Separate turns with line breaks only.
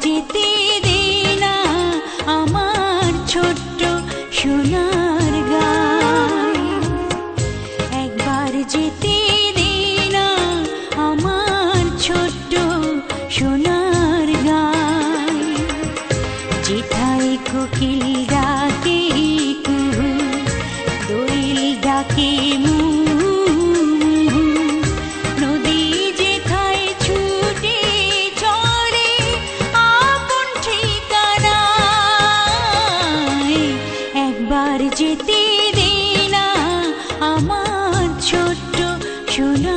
যেতে দে না আমার ছোট্ট সোনার গায় একবার যেতে দে না আমার ছোট্ট সোনার গায় যেথায় কোকিল ডাকে কুহু ডাকে এবার যেতে দে না। আমার ছোট্ট শুনো